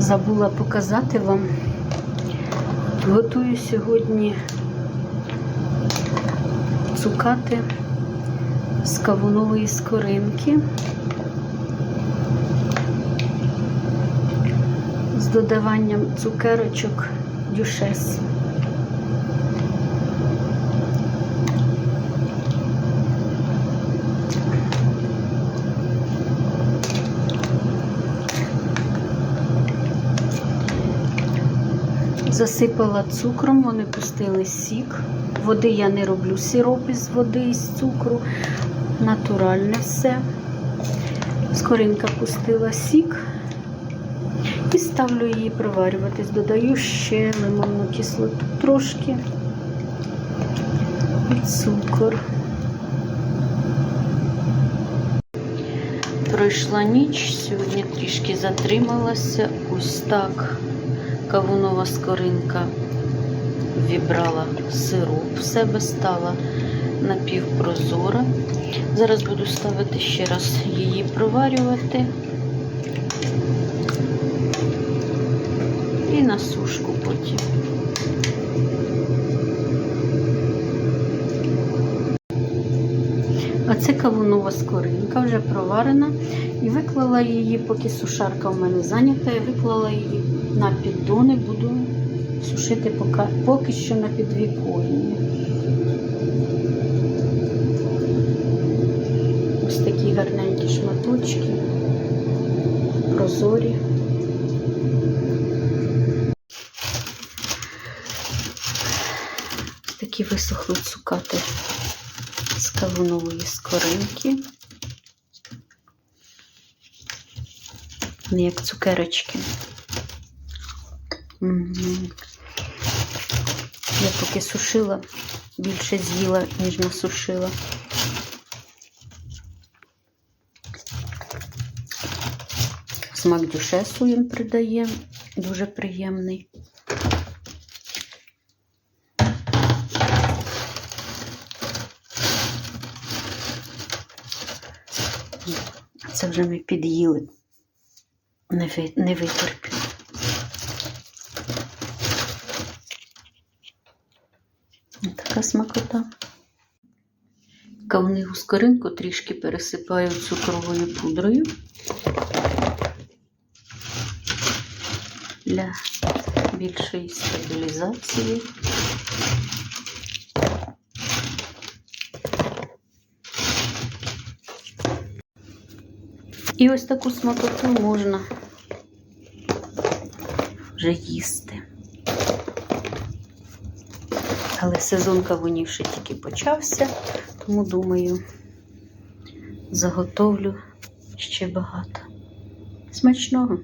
Забула показати вам. Готую сьогодні цукати з кавунової скоринки. З додаванням цукерочок дюшес. Засипала цукром, вони пустили сік. Води я не роблю сироп із води із цукру. Натуральне все. Скоринка пустила сік і ставлю її проварюватись. Додаю ще лимонну кислоту трошки і цукор. Пройшла ніч, сьогодні трішки затрималася. Ось так кавунова скоринка вібрала сироп в себе, стала напівпрозора. Зараз буду ставити ще раз її проварювати. І на сушку потім. А це кавунова скоринка, вже проварена. І виклала її, поки сушарка в мене зайнята, я виклала її на піддони, буду сушити поки, поки що на підвіконні. Ось такі гарненькі шматочки, прозорі. Такі висохли цукати з кавунової скоринки. Вони як цукерочки. Я поки сушила, більше з'їла, ніж насушила. Смак дюшесу їм придає, дуже приємний. Це вже ми під'їли. Не витерпіли. Така смакота. Кавниву скоринку трішки пересипаю цукровою пудрою для більшої стабілізації. І ось таку смакоту можна вже їсти. Але сезон кавунів ще тільки почався, тому думаю, заготовлю ще багато. Смачного!